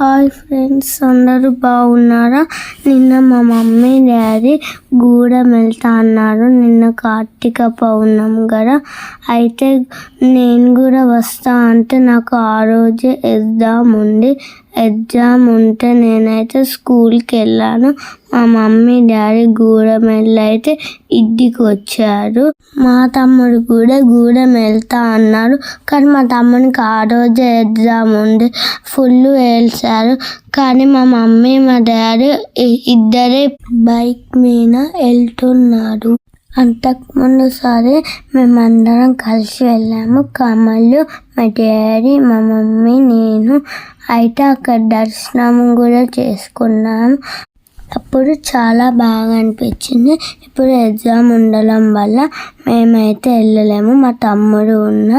Hi friends అందరూ బాగున్నారా? నిన్న మా మమ్మీ డాడీ గూడెం వెళ్తా అన్నారు. నిన్న కార్తీక పౌర్ణం కదా అయితే నేను కూడా వస్తా అంటే నాకు ఆ రోజే ఎగ్జామ్ ఉంది. ఎగ్జామ్ ఉంటే నేనైతే స్కూల్కి వెళ్ళాను. మా మమ్మీ డాడీ గూడెం వెళ్ళి అయితే ఇంటికి వచ్చారు మా తమ్ముడు కూడా గూడెం వెళ్తా అన్నారు. కానీ మా తమ్మునికి ఆ రోజే ఎగ్జామ్ ఉంది. ఫుల్ వేల్చారు కానీ మా మమ్మీ మా డాడీ ఇద్దరే బైక్ మీద వెళ్తున్నారు అంతకుముందు సరే మేమందరం కలిసి వెళ్ళాము. కమలు మా డాడీ మా మమ్మీ నేను. అయితే అక్కడ దర్శనం కూడా చేసుకున్నాము అప్పుడు చాలా బాగా అనిపించింది. ఇప్పుడు ఎగ్జామ్ ఉండడం వల్ల మేమైతే వెళ్ళలేము. మా తమ్ముడు ఉన్న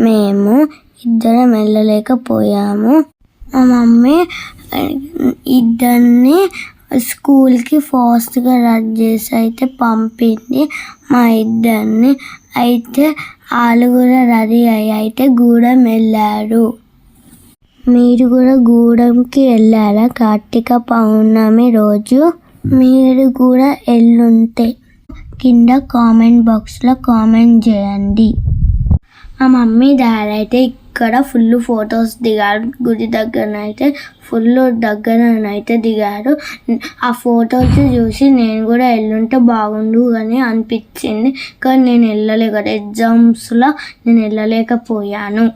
మేము ఇద్దరం వెళ్ళలేకపోయాము. మా మమ్మీ ఇద్దరిని స్కూల్కి ఫాస్ట్గా రన్ చేసి అయితే పంపింది. మా ఇద్దరిని అయితే వాళ్ళు కూడా రెడీ అయ్యి అయితే గూడెం వెళ్ళారు. మీరు కూడా గూడెంకి వెళ్ళారా కార్తీక పౌర్ణమి రోజు మీరు కూడా ఎల్లుంటే కింద కామెంట్ బాక్స్లో కామెంట్ చేయండి. మా మమ్మీ డాడీ అయితే ఇక్కడ ఫుల్ ఫొటోస్ దిగారు. గుడి దగ్గరనైతే ఫుల్ దగ్గరనైతే దిగారు. ఆ ఫొటోస్ చూసి నేను కూడా వెళ్ళుంటే బాగుండు అని అనిపించింది. కానీ నేను వెళ్ళలే కదా ఎగ్జామ్స్లో నేను వెళ్ళలేకపోయాను.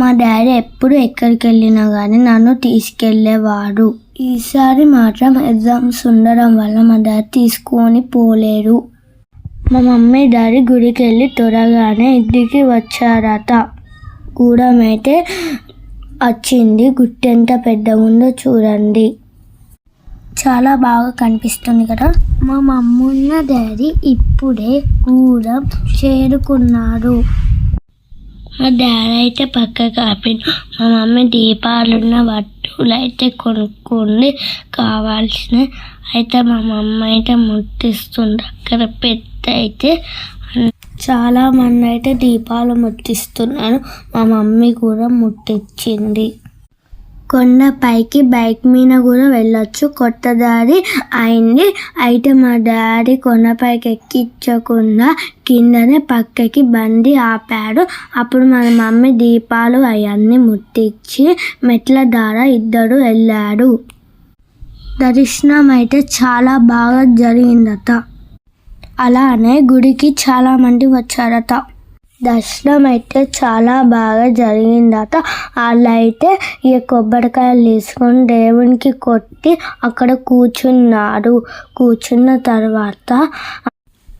మా డాడీ ఎప్పుడు ఎక్కడికి వెళ్ళినా కానీ నన్ను తీసుకెళ్ళేవాడు. ఈసారి మాత్రం ఎగ్జామ్స్ ఉండడం వల్ల మా డాడీ తీసుకొని పోలేరు. మా మమ్మీ డాడీ గుడికి వెళ్ళి త్వరగానే ఇంటికి వచ్చారట. గూడమైతే వచ్చింది గుట్టెంత పెద్దగా ఉందో చూడండి. చాలా బాగా కనిపిస్తుంది కదా? మా మమ్మున్న డాడీ ఇప్పుడే గూడెం చేరుకున్నారు మా డాడీ అయితే పక్కకు ఆపిండు. మా మమ్మీ దీపాలున్న వట్టులు అయితే కొనుక్కుంది. కావాల్సిన అయితే మా మమ్మ అయితే ముట్టిస్తుంది. అక్కడ పెద్ద అయితే చాలా మంది అయితే దీపాలు ముట్టిస్తున్నారు. మా మమ్మీ కూడా ముట్టించింది కొండపైకి బైక్ మీద కూడా వెళ్ళొచ్చు. కొత్త దారి అయింది. అయితే మా డాడీ కొండపైకి ఎక్కించకుండా కిందనే పక్కకి బండి ఆపాడు. అప్పుడు మన మమ్మీ దీపాలు అవన్నీ ముట్టించి మెట్ల ద్వారా ఇద్దరు వెళ్ళాడు. దర్శనం అయితే చాలా బాగా జరిగిందట. అలానే గుడికి చాలామంది వచ్చారట. దర్శనం అయితే చాలా బాగా జరిగిందట. వాళ్ళు అయితే ఈ కొబ్బరికాయలు తీసుకొని దేవునికి కొట్టి అక్కడ కూర్చున్నారు. కూర్చున్న తర్వాత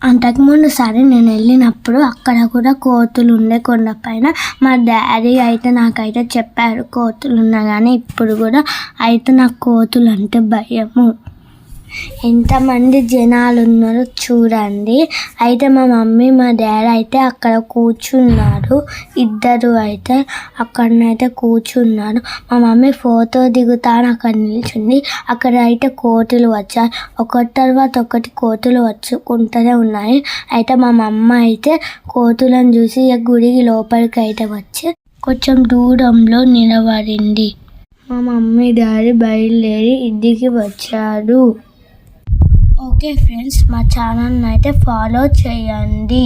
అంతకుముందు సరే నేను వెళ్ళినప్పుడు అక్కడ కూడా కోతులు ఉండే కొండపైన మా డాడీ అయితే నాకైతే చెప్పారు కోతులు ఉన్నా కానీ ఇప్పుడు కూడా అయితే నాకు కోతులు అంటే భయము. ఎంతమంది జనాలు ఉన్నారో చూడండి. అయితే మా మమ్మీ మా డాడీ అయితే అక్కడ కూర్చున్నారు. ఇద్దరు అయితే అక్కడనైతే కూర్చున్నారు. మా మమ్మీ ఫోటో దిగుతాను అక్కడ నిల్చుంది. అక్కడ అయితే కోతులు వచ్చాయి ఒకటి తర్వాత ఒకటి కోతులు వచ్చుకుంటూనే ఉన్నాయి. అయితే మా మమ్మ అయితే కోతులను చూసి గుడికి లోపలికి అయితే వచ్చి కొంచెం దూరంలో నిలబడింది. మా మమ్మీ డాడీ బయలుదేరి ఇంటికి వచ్చారు. ఓకే ఫ్రెండ్స్ మా ఛానల్ని అయితే ఫాలో చేయండి.